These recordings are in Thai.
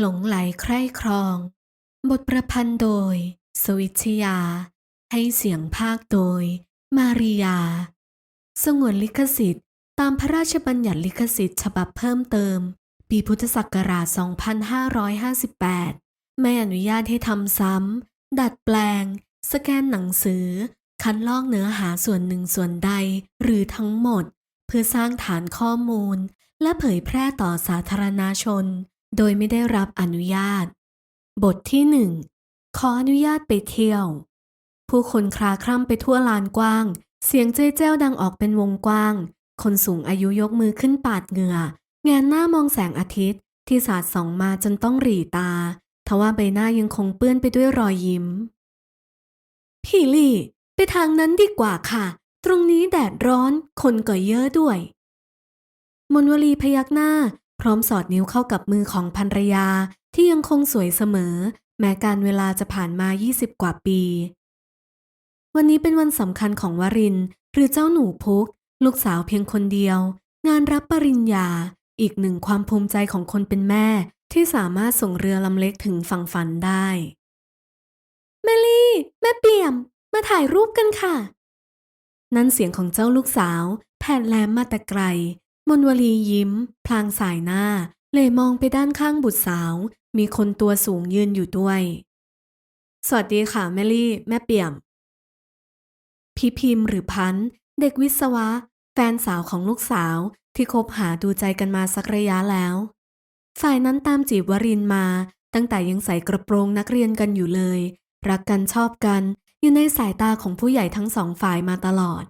หลงไหลใคร่ครอง บทประพันธ์โดย สวิชยา ให้เสียงภาคโดย มาริยา สงวนลิขสิทธิ์ ตามพระราชบัญญัติลิขสิทธิ์ฉบับเพิ่มเติม ปีพุทธศักราช 2558 ไม่อนุญาตให้ทำซ้ำ ดัดแปลง สแกนหนังสือ คัดลอกเนื้อหาส่วนหนึ่งส่วนใดหรือทั้งหมด เพื่อสร้างฐานข้อมูล และเผยแพร่ต่อสาธารณชน โดยไม่ได้รับอนุญาต บทที่หนึ่งขออนุญาตไปเที่ยว ผู้คนคลาคล่ำไปทั่วลานกว้าง เสียงเจ้ยแจ้วดังออกเป็นวงกว้าง คนสูงอายุยกมือขึ้นปาดเหงื่อแงนหน้ามองแสงอาทิตย์ ที่สาดส่องมาจนต้องหรีตา ทว่าใบหน้ายังคงเปื้อนไปด้วยรอยยิ้ม พี่ลี่ ไปทางนั้นดีกว่าค่ะ ตรงนี้แดดร้อน คนก็เยอะด้วย มนวลีพยักหน้า พร้อมสอดนิ้วเข้ากับมือของภรรยาที่ยังคงสวยเสมอ แม้การเวลาจะผ่านมา 20 กว่าปี วันนี้เป็นวันสำคัญของวรินทร์หรือเจ้าหนูพุก ลูกสาวเพียงคนเดียว งานรับปริญญา อีกหนึ่งความภูมิใจของคนเป็นแม่ที่สามารถส่งเรือลำเล็กถึงฝั่งฝันได้ แมลี่ แม่เปี่ยม มาถ่ายรูปกันค่ะ นั่นเสียงของเจ้าลูกสาว แผดแลมมาแต่ไกล มนวลียิ้ม พลางสายหน้า เลยมองไปด้านข้างบุตรสาว มีคนตัวสูงยืนอยู่ด้วย สวัสดีค่ะแมลี่ แม่เปี่ยมพี่พิมพ์หรือพัน เด็กวิศวะ แฟนสาวของลูกสาวที่คบหาดูใจกันมาสักระยะแล้ว ฝ่ายนั้นตามจีบวรินมา ตั้งแต่ยังใส่กระโปรงนักเรียนกันอยู่เลย รักกันชอบกัน อยู่ในสายตาของผู้ใหญ่ทั้งสองฝ่ายมาตลอด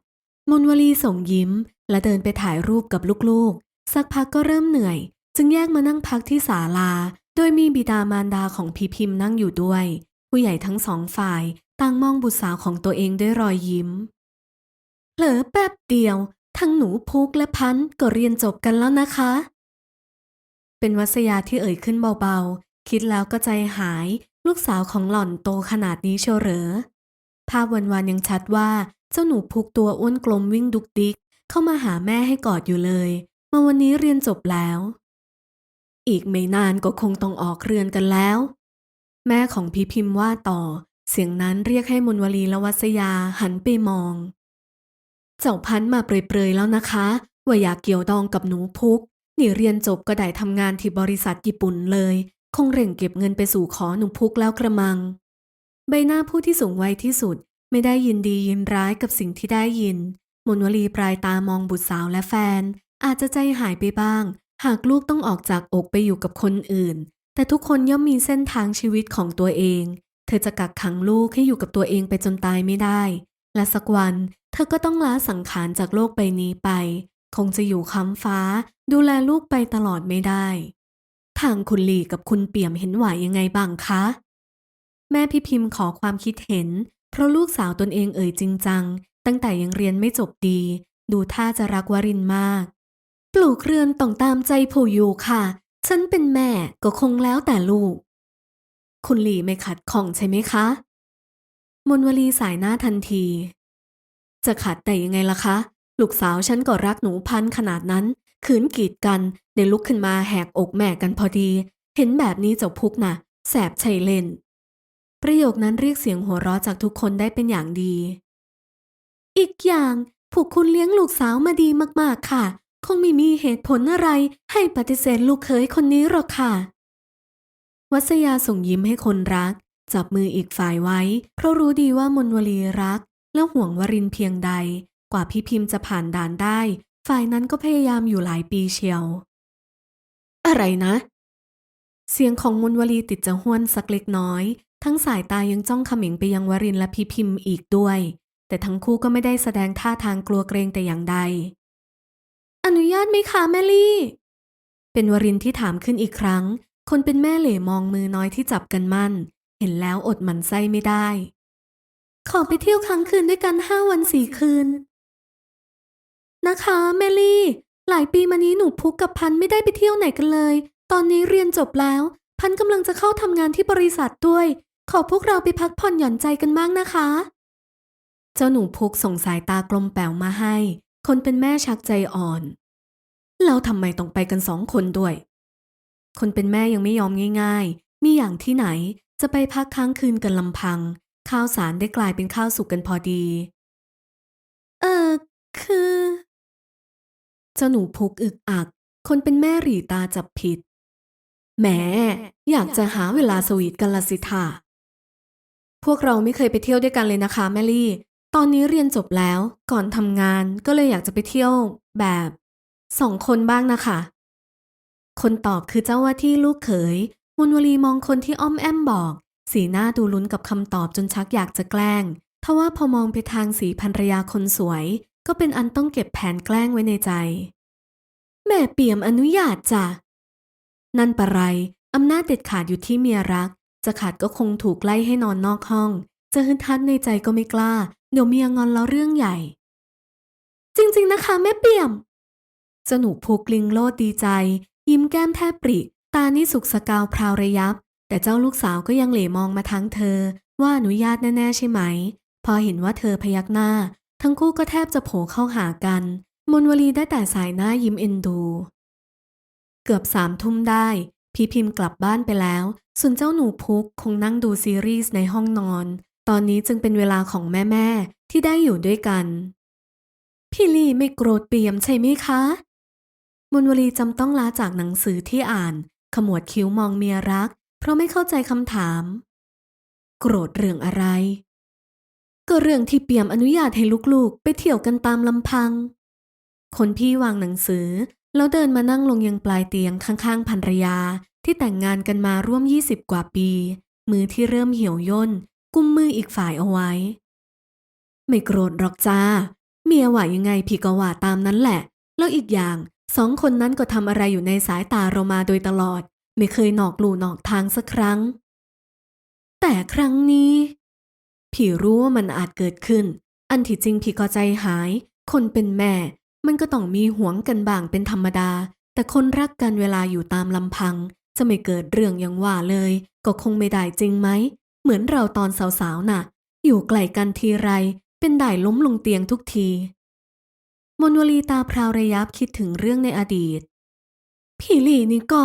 มนวลีส่งยิ้ม และเดินไปถ่ายรูปกับลูกๆ สักพักก็เริ่มเหนื่อย จึงแยกมานั่งพักที่ศาลา โดยมีบิดามารดาของพีพิมพ์นั่งอยู่ด้วย ผู้ใหญ่ทั้งสองฝ่ายต่างมองบุตรสาวของตัวเองด้วยรอยยิ้ม เผลอแป๊บเดียว ทั้งหนูพุกและพันธ์ก็เรียนจบกันแล้วนะคะ เป็นวัสยาที่เอ่ยขึ้นเบาๆ คิดแล้วก็ใจหาย ลูกสาวของหล่อนโตขนาดนี้เชียวเหรอภาพวันวานยังชัดว่าเจ้าหนูพุกตัวอ้วนกลมวิ่งดุกดิก เข้ามาหาแม่ให้กอดอยู่เลย มาวันนี้เรียนจบแล้ว อีกไม่นานก็คงต้องออกเรือนกันแล้ว แม่ของพี่พิมพ์ว่าต่อ เสียงนั้นเรียกให้มนวลีและวัสยาหันไปมอง เจ้าพันมาเปรยๆแล้วนะคะว่าอยากเกี่ยวดองกับหนูพุกนี่เรียนจบก็ได้ทำงานที่บริษัทญี่ปุ่นเลย คงเร่งเก็บเงินไปสู่ขอหนูพุกแล้วกระมัง ใบหน้าผู้ที่สูงวัยที่สุดไม่ได้ยินดียินร้ายกับสิ่งที่ได้ยิน มนวลีปลายตามองบุตรสาวและแฟน อาจจะใจหายไปบ้าง หากลูกต้องออกจากอกไปอยู่กับคนอื่น แต่ทุกคนย่อมมีเส้นทางชีวิตของตัวเอง เธอจะกักขังลูกให้อยู่กับตัวเองไปจนตายไม่ได้ และสักวันเธอก็ต้องล้าสังขารจากโลกใบนี้ไป คงจะอยู่ค้ำฟ้า ดูแลลูกไปตลอดไม่ได้ ทางคุณหลีกับคุณเปี่ยมเห็นไหวยังไงบ้างคะ แม่พี่พิมพ์ขอความคิดเห็น เพราะลูกสาวตนเองเอ่ยจริงจัง ตั้งแต่ยังเรียนไม่จบดี ดูท่าจะรักวรินมาก ปลูกเรือนต้องตามใจผู้อยู่ค่ะ ฉันเป็นแม่ก็คงแล้วแต่ลูก คุณหลีไม่ขัดข้องใช่ไหมคะ มนวลีสายหน้าทันที จะขัดแต่ยังไงล่ะคะ ลูกสาวฉันก็รักหนูพันขนาดนั้น ขืนกีดกันเดี๋ยวลุกขึ้นมาแหกอกแม่กันพอดี เห็นแบบนี้เจ้าพุกนะ่ะแสบชัยเล่นประโยคนั้นเรียกเสียงหัวเราะจากทุกคนได้เป็นอย่างดี อีกอย่างผูกคุณเลี้ยงลูกสาวมาดีมากๆค่ะ คงไม่มีเหตุผลอะไรให้ปฏิเสธลูกเขยคนนี้หรอกค่ะ วัสยาส่งยิ้มให้คนรัก จับมืออีกฝ่ายไว้ เพราะรู้ดีว่ามนวลีรัก และห่วงวรินเพียงใด กว่าพี่พิมพ์จะผ่านด่านได้ ฝ่ายนั้นก็พยายามอยู่หลายปีเชียว อะไรนะ เสียงของมนวลีติดจะห้วนสักเล็กน้อย ทั้งสายตายังจ้องเขม็งไปยังวรินและพี่พิมพ์อีกด้วย แต่ทั้งคู่ก็ไม่ได้แสดงท่าทางกลัวเกรงแต่อย่างใด อนุญาตไหมคะแมลี่ เป็นวรินที่ถามขึ้นอีกครั้ง คนเป็นแม่เหล่มองมือน้อยที่จับกันมั่น เห็นแล้วอดหมันไส้ไม่ได้ ขอไปเที่ยวครั้งคืนด้วยกันห้าวันสี่คืน นะคะแมลี่ หลายปีมานี้หนูพุกกับพันไม่ได้ไปเที่ยวไหนกันเลย ตอนนี้เรียนจบแล้ว พันกำลังจะเข้าทำงานที่บริษัทด้วย ขอพวกเราไปพักผ่อนหย่อนใจกันบ้างนะคะ จ้าหนูพุกส่งสายตากลมแป๋วมาให้ คนเป็นแม่ชักใจอ่อน เราทำไมต้องไปกันสองคนด้วย คนเป็นแม่ยังไม่ยอมง่ายๆ มีอย่างที่ไหนจะไปพักค้างคืนกันลำพัง ข้าวสารได้กลายเป็นข้าวสุกกันพอดี เออคือ เจ้าหนูพุกอึกอัก คนเป็นแม่หรีตาจับผิด แหม อยากจะหาเวลาสวีทกันละสิท่าพวกเราไม่เคยไปเที่ยวด้วยกันเลยนะคะ แมลี่ ตอนนี้เรียนจบแล้วก่อนทำงานก็เลยอยากจะไปเที่ยวแบบสองคนบ้างนะคะ คนตอบคือเจ้าว่าที่ลูกเขยมนวลีมองคนที่อ้อมแอมบอก สีหน้าดูลุ้นกับคำตอบจนชักอยากจะแกล้งทว่าพอมองไปทางสีภรรยาคนสวย ก็เป็นอันต้องเก็บแผนแกล้งไว้ในใจ แม่เปี่ยมอนุญาตจ้ะนั่นปะไรอำนาจเด็ดขาดอยู่ที่เมียรัก จะขาดก็คงถูกไล่ให้นอนนอกห้อง จะฮึดทัดในใจก็ไม่กล้า เดี๋ยวเมียงอนแล้วเรื่องใหญ่ จริงๆนะคะแม่เปี่ยมเจ้าหนูพูกลิงโลดดีใจ ยิ้มแก้มแทบปริ ตานี่สุกสกาวพราวระยับ แต่เจ้าลูกสาวก็ยังเหลมองมาทั้งเธอ ว่าอนุญาตแน่ๆใช่ไหม พอเห็นว่าเธอพยักหน้า ทั้งคู่ก็แทบจะโผล่เข้าหากัน มนวลีได้แต่สายหน้ายิ้มเอ็นดู เกือบสามทุ่มได้ พี่พิมพ์กลับบ้านไปแล้ว ส่วนเจ้าหนูพุกคงนั่งดูซีรีส์ในห้องนอน ตอนนี้จึงเป็นเวลาของแม่ๆที่ได้อยู่ด้วยกัน พี่ลี่ไม่โกรธเปียมใช่ไหมคะ มนวลีจำต้องลาจากหนังสือที่อ่าน ขมวดคิ้วมองเมียรัก เพราะไม่เข้าใจคำถาม โกรธเรื่องอะไร ก็เรื่องที่เปียมอนุญาตให้ลูกๆ ไปเที่ยวกันตามลำพัง คนพี่วางหนังสือ แล้วเดินมานั่งลงยังปลายเตียงข้างๆภรรยาที่แต่งงานกันมาร่วม 20 กว่าปี มือที่เริ่มเหี่ยวย่น กุมมืออีกฝ่ายเอาไว้ ไม่โกรธหรอกจ้า เมียว่ายังไงพี่ก็ว่าตามนั้นแหละ แล้วอีกอย่างสองคนนั้นก็ทำอะไรอยู่ในสายตาเรามาโดยตลอด ไม่เคยหนอกลู่นอกทางสักครั้ง แต่ครั้งนี้ พี่รู้ว่ามันอาจเกิดขึ้น อันที่จริงพี่ก็ใจหาย คนเป็นแม่ มันก็ต้องมีหวงกันบ้างเป็นธรรมดา แต่คนรักกันเวลาอยู่ตามลำพัง จะไม่เกิดเรื่องอย่างว่าเลย ก็คงไม่ได้จริงไหม มือนเราตอนสาวๆน่ะ อยู่ไกลกันทีไรเป็นได้ล้มลงเตียงทุกที มนวลีตาพราวระยับคิดถึงเรื่องในอดีต พี่ลี่นี่ก็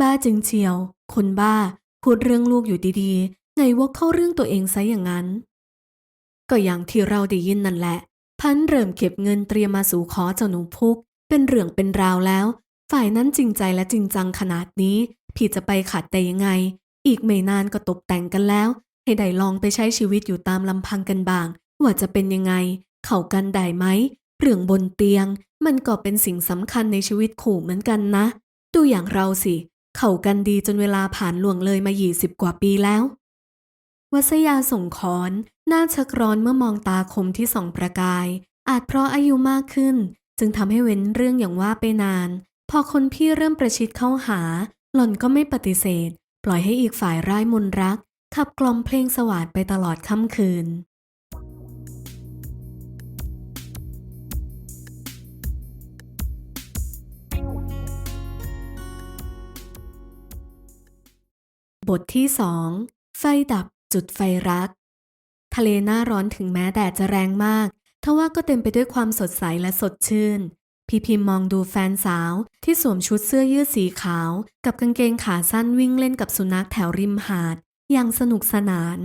บ้าจึงเชียว คนบ้า พูดเรื่องลูกอยู่ดีๆ ไงวกเข้าเรื่องตัวเองซะอย่างนั้น ก็อย่างที่เราได้ยินนั่นแหละ พันเริ่มเก็บเงินเตรียมมาสู่ขอเจ้าหนูพุก เป็นเรื่องเป็นราวแล้ว ฝ่ายนั้นจริงใจและจริงจังขนาดนี้ พี่จะไปขัดแต่ยังไง อีกไม่นานก็ตกแต่งกันแล้ว ให้ได้ลองไปใช้ชีวิตอยู่ตามลำพังกันบ้าง ว่าจะเป็นยังไง เข้ากันได้ไหมเรื่องบนเตียง มันก็เป็นสิ่งสำคัญในชีวิตขู่เหมือนกันนะ ดูอย่างเราสิ เข้ากันดีจนเวลาผ่านล่วงเลยมา20กว่าปีแล้ว วัสยาส่งขอนหน้าชักร้อนเมื่อมองตาคมที่ส่องประกาย อาจเพราะอายุมากขึ้น จึงทำให้เว้นเรื่องอย่างว่าไปนาน พอคนพี่เริ่มประชิดเข้าหา หล่อนก็ไม่ปฏิเสธ ปล่อยให้อีกฝ่ายร่ายมนรัก ขับกล่อมเพลงสวาดไปตลอดค่ำคืน บทที่สองไฟดับจุดไฟรัก ทะเลหน้าร้อนถึงแม้แดดจะแรงมากทว่าก็เต็มไปด้วยความสดใสและสดชื่น พี่พิมมองดูแฟนสาวที่สวมชุดเสื้อยืดสีขาว กับกางเกงขาสั้นวิ่งเล่นกับสุนัขแถวริมหาด อย่างสนุกสนาน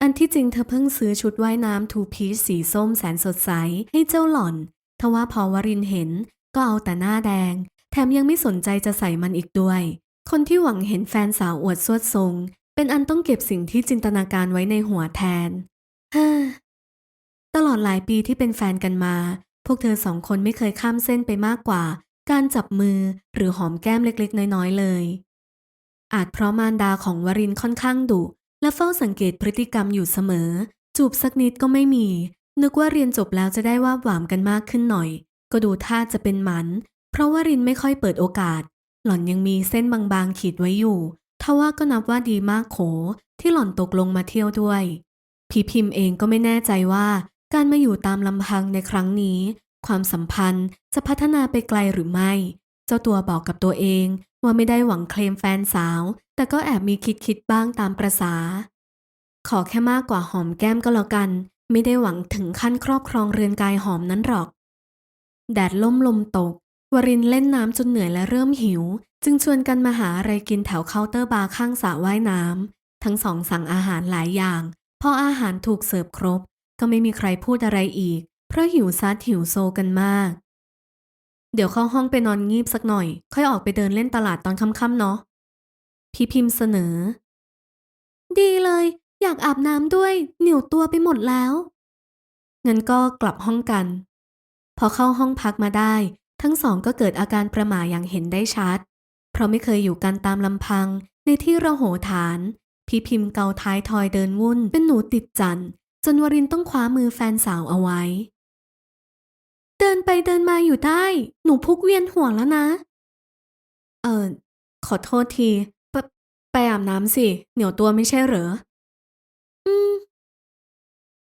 อันที่จริงเธอเพิ่งซื้อชุดว่ายน้ำทูพีชสีส้มแสนสดใสให้เจ้าหล่อน ทว่าพอวรินเห็นก็เอาแต่หน้าแดง แถมยังไม่สนใจจะใส่มันอีกด้วย คนที่หวังเห็นแฟนสาวอวดสวดทรง เป็นอันต้องเก็บสิ่งที่จินตนาการไว้ในหัวแทนฮ่าตลอดหลายปีที่เป็นแฟนกันมา วกเธอสองคนไม่เคยข้ามเส้นไปมากกว่า การจับมือหรือหอมแก้มเล็กๆ น้อยๆเลย อาจเพราะมารดาของวรินค่อนข้างดุและเฝ้าสังเกตพฤติกรรมอยู่เสมอ จูบสักนิดก็ไม่มี นึกว่าเรียนจบแล้วจะได้ว่าหวามกันมากขึ้นหน่อย ก็ดูท่าจะเป็นหมัน เพราะวรินไม่ค่อยเปิดโอกาส หล่อนยังมีเส้นบางๆขีดไว้อยู่ทว่าก็นับว่าดีมากโข ที่หล่อนตกลงมาเที่ยวด้วย พีพิมพ์เองก็ไม่แน่ใจว่า การมาอยู่ตามลำพังในครั้งนี้ ความสัมพันธ์จะพัฒนาไปไกลหรือไม่ เจ้าตัวบอกกับตัวเองว่าไม่ได้หวังเคลมแฟนสาว แต่ก็แอบมีคิดคิดๆบ้างตามประษา ขอแค่มากกว่าหอมแก้มก็แล้วกัน ไม่ได้หวังถึงขั้นครอบครองเรือนกายหอมนั้นหรอก แดดล่มลมตก วรินเล่นน้ำจนเหนื่อยและเริ่มหิว จึงชวนกันมาหาอะไรกินแถวเคาน์เตอร์บาร์ข้างสระว่ายน้ำทั้งสองสั่งอาหารหลายอย่าง พออาหารถูกเสิร์ฟครบ ก็ไม่มีใครพูดอะไรอีก เพราะหิวซัดหิวโซกันมาก เดี๋ยวเข้าห้องไปนอนงีบสักหน่อย ค่อยออกไปเดินเล่นตลาดตอนค่ำๆเนาะพี่พิมพ์เสนอ ดีเลย อยากอาบน้ำด้วยเหนียวตัวไปหมดแล้วงั้นก็กลับห้องกัน พอเข้าห้องพักมาได้ ทั้งสองก็เกิดอาการประหม่าอย่างเห็นได้ชัด เพราะไม่เคยอยู่กันตามลำพังในที่ระโหฐาน พี่พิมพ์เกาท้ายทอยเดินวุ่นเป็นหนูติดจัน จนวรินต้องคว้ามือแฟนสาวเอาไว้ เดินไปเดินมาอยู่ได้ หนูพุกเวียนหัวแล้วนะ เออขอโทษทีไปไปอาบน้ำสิ เหนียวตัวไม่ใช่เหรอ อืม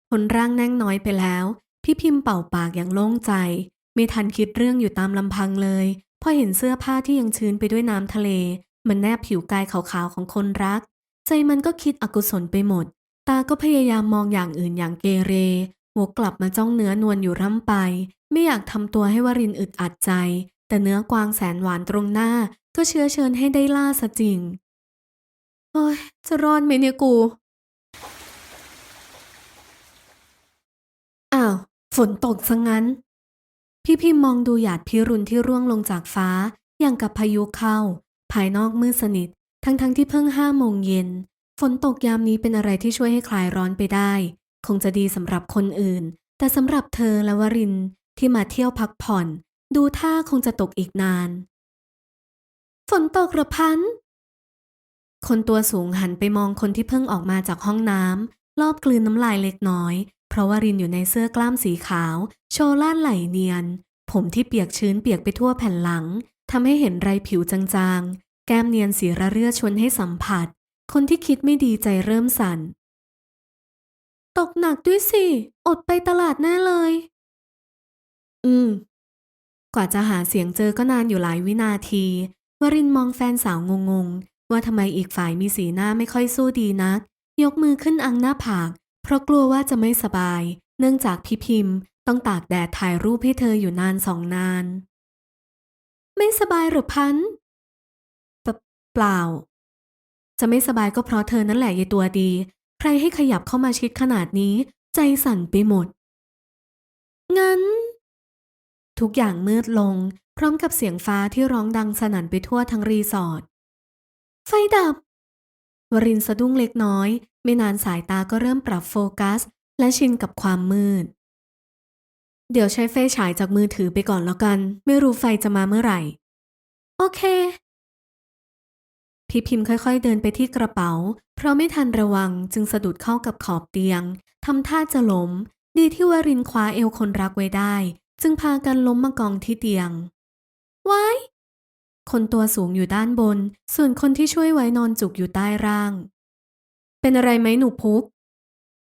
คนร่างแน่งน้อยไปแล้ว พี่พิมพ์เป่าปากอย่างโล่งใจ ไม่ทันคิดเรื่องอยู่ตามลำพังเลยพอเห็นเสื้อผ้าที่ยังชื้นไปด้วยน้ำทะเล มันแนบผิวกายขาวๆของคนรัก ใจมันก็คิดอกุศลไปหมด ตาก็พยายามมองอย่างอื่นอย่างเกเรวกกลับมาจ้องเนื้อนวลอยู่ร่ำไป ไม่อยากทำตัวให้วรินอึดอัดใจ แต่เนื้อกวางแสนหวานตรงหน้า ก็เชื้อเชิญให้ได้ล่าซะจริงโอ้ยจะรอดไหมเนี่ยกู อ้าว ฝนตกซะงั้น พี่พิมมองดูหยาดพิรุณที่ร่วงลงจากฟ้า อย่างกับพายุเข้า ภายนอกมืดสนิท ทั้งๆทที่เพิ่งห้าโมงเย็น ฝนตกยามนี้เป็นอะไรที่ช่วยให้คลายร้อนไปได้ คงจะดีสำหรับคนอื่น แต่สำหรับเธอและวรินที่มาเที่ยวพักผ่อน ดูท่าคงจะตกอีกนาน ฝนตกหรือพัน คนตัวสูงหันไปมองคนที่เพิ่งออกมาจากห้องน้ำรอบกลืนน้ำลายเล็กน้อย เพราะวรินอยู่ในเสื้อกล้ามสีขาว โชว์ล่านไหลเนียน ผมที่เปียกชื้นเปียกไปทั่วแผ่นหลังทำให้เห็นไรผิวจางๆ แก้มเนียนสีระเรื่อชวนให้สัมผัส คนที่คิดไม่ดีใจเริ่มสั่น ตกหนักด้วยสิ อดไปตลาดแน่เลย อืม กว่าจะหาเสียงเจอก็นานอยู่หลายวินาที วรินมองแฟนสาวงงๆ ว่าทำไมอีกฝ่ายมีสีหน้าไม่ค่อยสู้ดีนัก ยกมือขึ้นอังหน้าผาก เพราะกลัวว่าจะไม่สบาย เนื่องจากพี่พิมพ์ ต้องตากแดดถ่ายรูปให้เธออยู่นานสองนาน ไม่สบายหรือพันเปล่า จะไม่สบายก็เพราะเธอนั่นแหละยายตัวดี ใครให้ขยับเข้ามาชิดขนาดนี้ ใจสั่นไปหมด งั้น ทุกอย่างมืดลง พร้อมกับเสียงฟ้าที่ร้องดังสนั่นไปทั่วทั้งรีสอร์ท ไฟดับ วรินทร์สะดุ้งเล็กน้อย ไม่นานสายตาก็เริ่มปรับโฟกัส และชินกับความมืด เดี๋ยวใช้ไฟฉายจากมือถือไปก่อนแล้วกัน ไม่รู้ไฟจะมาเมื่อไหร่ โอเค พี่พิมพ์ค่อยๆ เดินไปที่กระเป๋า เพราะไม่ทันระวังจึงสะดุดเข้ากับขอบเตียงทำท่าจะล้ม ดีที่วรินคว้าเอวคนรักไว้ได้ จึงพากันล้มมากองที่เตียงว้ายคนตัวสูงอยู่ด้านบน ส่วนคนที่ช่วยไว้นอนจุกอยู่ใต้ร่าง เป็นอะไรไหมหนูพุก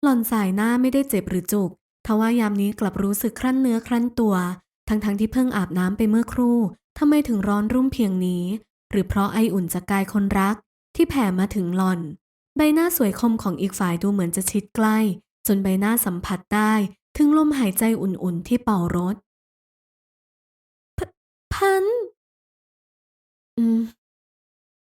หล่อนสายหน้าไม่ได้เจ็บหรือจุกทว่ายามนี้กลับรู้สึกครั่นเนื้อครั่นตัว ทั้งๆทที่เพิ่งอาบน้ำไปเมื่อครู่ทำไมถึงร้อนรุ่มเพียงนี้ หรือเพราะไออุ่นจากกายคนรักที่แผ่มาถึงหล่อน ใบหน้าสวยคมของอีกฝ่ายดูเหมือนจะชิดใกล้ จนใบหน้าสัมผัสได้ถึงลมหายใจอุ่นๆที่เป่ารถพพัน อืม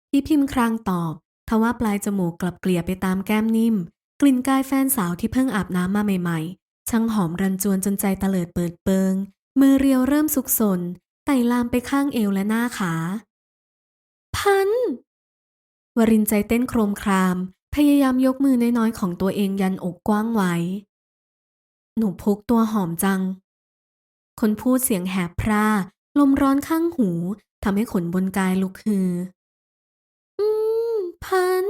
พี่พิมพ์ครางตอบทว่าปลายจมูกกลับเกลี่ยไปตามแก้มนิ่ม กลิ่นกายแฟนสาวที่เพิ่งอาบน้ำมาใหม่ๆ ช่างหอมรันจวนจนใจเตลิดเปิดเปิง มือเรียวเริ่มสุกสนไต่ลามไปข้างเอวและหน้าขา พันวรินใจเต้นโครมคราม พยายามยกมือน้อยๆของตัวเองยันอกกว้างไว้ หนูพุกตัวหอมจัง คนพูดเสียงแหบพร่า ลมร้อนข้างหูทำให้ขนบนกายลุกฮือ อืม พัน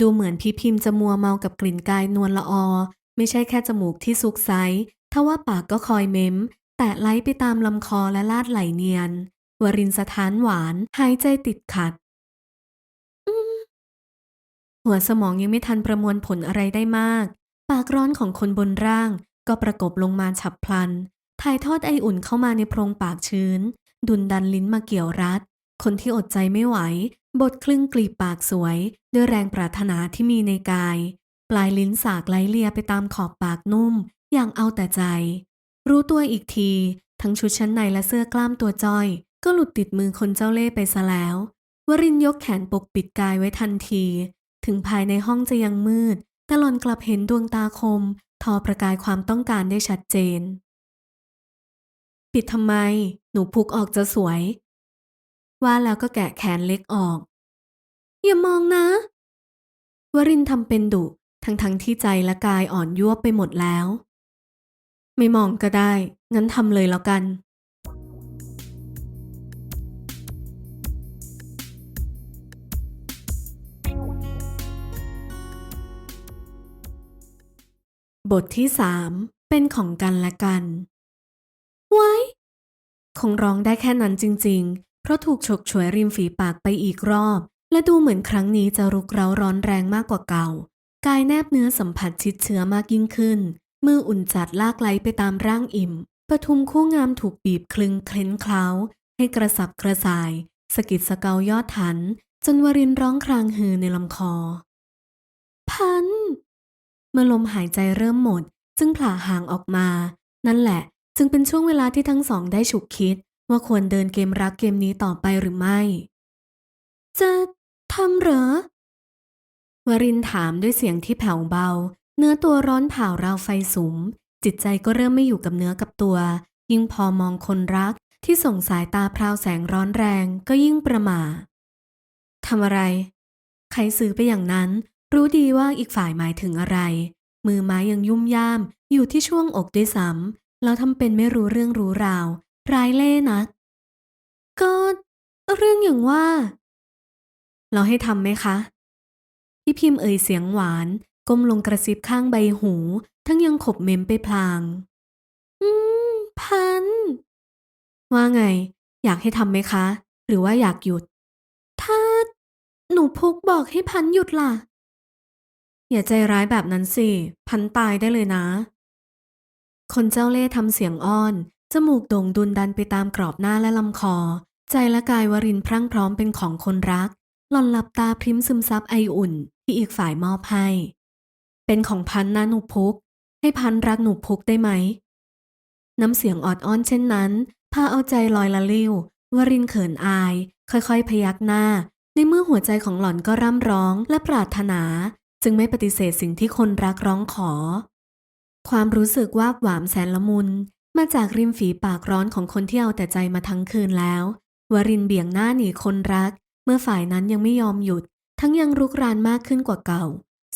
ดูเหมือนพี่พิมพ์จะมัวเมากับกลิ่นกายนวลละออ ไม่ใช่แค่จมูกที่ซุกไซทว่าปากก็คอยเม้ม แตะไล้ไปตามลำคอและลาดไหลเนียน วรินสถานหวานหายใจติดขัด หัวสมองยังไม่ทันประมวลผลอะไรได้มาก ปากร้อนของคนบนร่าง ก็ประกบลงมาฉับพลัน ถ่ายทอดไออุ่นเข้ามาในโพรงปากชื้น ดุนดันลิ้นมาเกี่ยวรัด คนที่อดใจไม่ไหว บดคลึงกลีบปากสวย ด้วยแรงปรารถนาที่มีในกาย ปลายลิ้นสากไหลเลียไปตามขอบปากนุ่ม อย่างเอาแต่ใจ รู้ตัวอีกที ทั้งชุดชั้นในและเสื้อกล้ามตัวจ้อย ก็หลุดติดมือคนเจ้าเล่ห์ไปซะแล้ว วรินยกแขนปกปิดกายไว้ทันที ถึงภายในห้องจะยังมืด แต่หลอนกลับเห็นดวงตาคม ทอประกายความต้องการได้ชัดเจน ปิดทำไม หนูพุกออกจะสวย ว่าแล้วก็แกะแขนเล็กออก อย่ามองนะ วรินทำเป็นดุทั้งทั้งๆที่ใจและกายอ่อนยวไปหมดแล้ว ไม่มองก็ได้ งั้นทำเลยแล้วกัน บทที่สามเป็นของกันและกันไว้คงร้องได้แค่นั้นจริง ๆ เพราะถูกฉกฉวยริมฝีปากไปอีกรอบ และดูเหมือนครั้งนี้จะรุกเร้าร้อนแรงมากกว่าเก่า กายแนบเนื้อสัมผัสชิดเชื้อมากยิ่งขึ้น มืออุ่นจัดลากไหลไปตามร่างอิ่มปทุมคู่งามถูกบีบคลึงเคล้นเคล้า ให้กระสับกระส่าย สกิดสเกายอดทัน จนวรินร้องครางฮือในลำคอ พัน เมื่อลมหายใจเริ่มหมด จึงผ่าห่างออกมา นั่นแหละ จึงเป็นช่วงเวลาที่ทั้งสองได้ฉุกคิด ว่าควรเดินเกมรักเกมนี้ต่อไปหรือไม่ จะทำเหรอวรินถามด้วยเสียงที่แผ่วเบา เนื้อตัวร้อนเผาราวไฟสุม จิตใจก็เริ่มไม่อยู่กับเนื้อกับตัว ยิ่งพอมองคนรักที่ส่งสายตาพราวแสงร้อนแรงก็ยิ่งประหม่าทำอะไร ใครซื้อไปอย่างนั้น รู้ดีว่าอีกฝ่ายหมายถึงอะไร มือไม้ยังยุ่มย่าม อยู่ที่ช่วงอกด้วยซ้ำแล้วทำเป็นไม่รู้เรื่องรู้ราว ร้ายเล่นัก ก็เรื่องอย่างว่า เราให้ทำไหมคะ พี่พิมพ์เอ่ยเสียงหวาน ก้มลงกระซิบข้างใบหู ทั้งยังขบเม้มไปพลาง อืม พัน ว่าไง อยากให้ทำไหมคะ หรือว่าอยากหยุด ถ้า หนูพุกบอกให้พันหยุดล่ะ อย่าใจร้ายแบบนั้นสิ พันตายได้เลยนะ คนเจ้าเล่ห์ทำเสียงอ้อน จมูกโด่งดุนดันไปตามกรอบหน้าและลำคอ ใจและกายวรินพรั่งพร้อมเป็นของคนรัก หล่อนหลับตาพริ้มซึมซับไออุ่น ที่อีกฝ่ายมอบให้ เป็นของพันนะหนูพุก ให้พันรักหนูพุกได้ไหม น้ำเสียงออดอ้อนเช่นนั้น พาเอาใจลอยละลิ้ว วรินเขินอาย ค่อยๆ พยักหน้า ในเมื่อหัวใจของหล่อนก็ร่ำร้องและปรารถนา จึงไม่ปฏิเสธสิ่งที่คนรักร้องขอ ความรู้สึกว่าหวามแสนละมุน มาจากริมฝีปากร้อนของคนที่เอาแต่ใจมาทั้งคืนแล้ววรินเบี่ยงหน้าหนีคนรัก เมื่อฝ่ายนั้นยังไม่ยอมหยุด ทั้งยังรุกรานมากขึ้นกว่าเก่า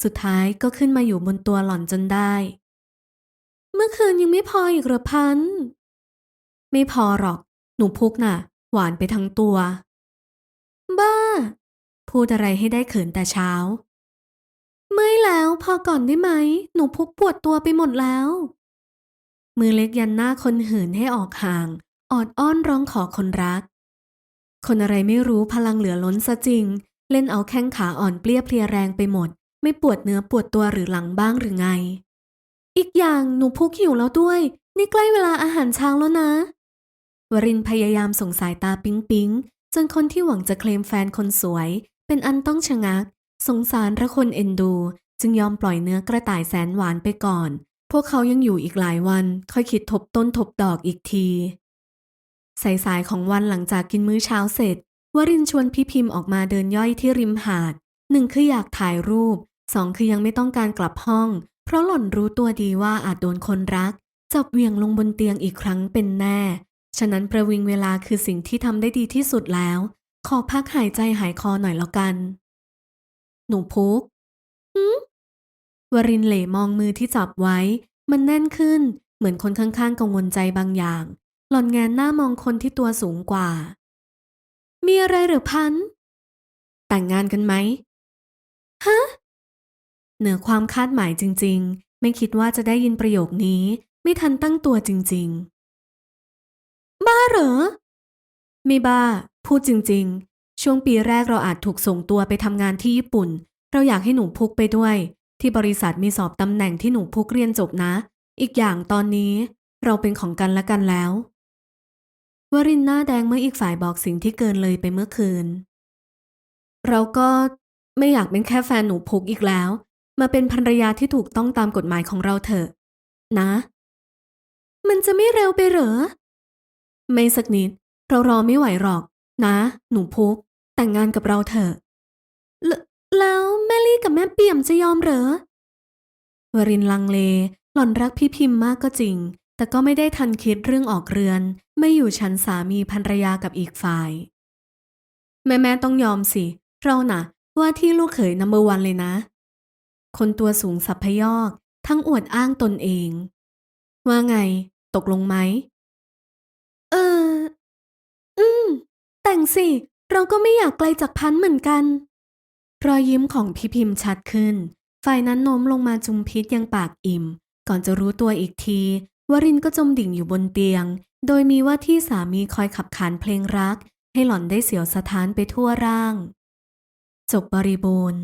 สุดท้ายก็ขึ้นมาอยู่บนตัวหล่อนจนได้ เมื่อคืนยังไม่พออีกหรอพัน ไม่พอหรอก หนูพุกน่ะ หวานไปทั้งตัว บ้า พูดอะไรให้ได้เขินแต่เช้า เมื่อยแล้วพอก่อนได้ไหม หนูพุกปวดตัวไปหมดแล้ว มือเล็กยันหน้าคนหื่นให้ออกห่าง ออดอ้อนร้องขอคนรัก คนอะไรไม่รู้พลังเหลือล้นซะจริง เล่นเอาแข้งขาอ่อนเปลี้ยเพลียแรงไปหมด ไม่ปวดเนื้อปวดตัวหรือหลังบ้างหรือไง อีกอย่างหนูพุกหิวแล้วด้วย นี่ใกล้เวลาอาหารเช้าแล้วนะ วรินพยายามส่งสายตาปิ๊งปิ๊งจนคนที่หวังจะเคลมแฟนคนสวย เป็นอันต้องชะงัก สงสารพระคนเอ็นดู จึงยอมปล่อยเนื้อกระต่ายแสนหวานไปก่อน พวกเขายังอยู่อีกหลายวัน ค่อยคิดทบต้นทบดอกอีกที สายๆของวันหลังจากกินมื้อเช้าเสร็จวรินชวนพี่พิมพ์ออกมาเดินย่อยที่ริมหาดหนึ่งคืออยากถ่ายรูปสองคือยังไม่ต้องการกลับห้อง เพราะหล่อนรู้ตัวดีว่าอาจโดนคนรัก จับเวียงลงบนเตียงอีกครั้งเป็นแน่ ฉะนั้นประวิงเวลาคือสิ่งที่ทำได้ดีที่สุดแล้ว ขอพักหายใจหายคอหน่อยแล้วกัน หนูพุกหืมวรินเหล่มองมือที่จับไว้ มันแน่นขึ้น เหมือนคนข้างๆกังวลใจบางอย่าง หล่อนแงนหน้ามองคนที่ตัวสูงกว่า มีอะไรหรือพัน แต่งงานกันไหม ฮะ เหนือความคาดหมายจริง ๆ ไม่คิดว่าจะได้ยินประโยคนี้ ไม่ทันตั้งตัวจริง ๆ บ้าเหรอ ไม่บ้า พูดจริงๆ ช่วงปีแรกเราอาจถูกส่งตัวไปทำงานที่ญี่ปุ่น เราอยากให้หนูพุกไปด้วย ที่บริษัทมีสอบตำแหน่งที่หนูพุกเรียนจบนะ อีกอย่างตอนนี้ เราเป็นของกันและกันแล้ววรินหน้าแดงเมื่ออีกฝ่ายบอกสิ่งที่เกินเลยไปเมื่อคืน เราก็ไม่อยากเป็นแค่แฟนหนูพุกอีกแล้ว มาเป็นภรรยาที่ถูกต้องตามกฎหมายของเราเถอะ นะ มันจะไม่เร็วไปเหรอ ไม่สักนิด เรารอไม่ไหวหรอก นะ หนูพุก แต่งงานกับเราเถอะ แล้วแม่ลี่กับแม่เปี่ยมจะยอมเหรอวรินลังเล หล่อนรักพี่พิมพ์มากก็จริง แต่ก็ไม่ได้ทันคิดเรื่องออกเรือน ไม่อยู่ชั้นสามีภรรยากับอีกฝ่าย แม่แม่ต้องยอมสิเราน่ะ ว่าที่ลูกเขยนัมเบอร์วันเลยนะ คนตัวสูงสับพยอก ทั้งอวดอ้างตนเอง ว่าไง ตกลงไหม แต่งสิ เราก็ไม่อยากไกลจากพันเหมือนกัน รอยยิ้มของพี่พิมพ์ชัดขึ้น ฝ่ายนั้นโน้มลงมาจุมพิษยังปากอิ่ม ก่อนจะรู้ตัวอีกทีวรินก็จมดิ่งอยู่บนเตียง โดยมีว่าที่สามีคอยขับขานเพลงรัก ให้หล่อนได้เสียวสะท้านไปทั่วร่าง จบบริบูรณ์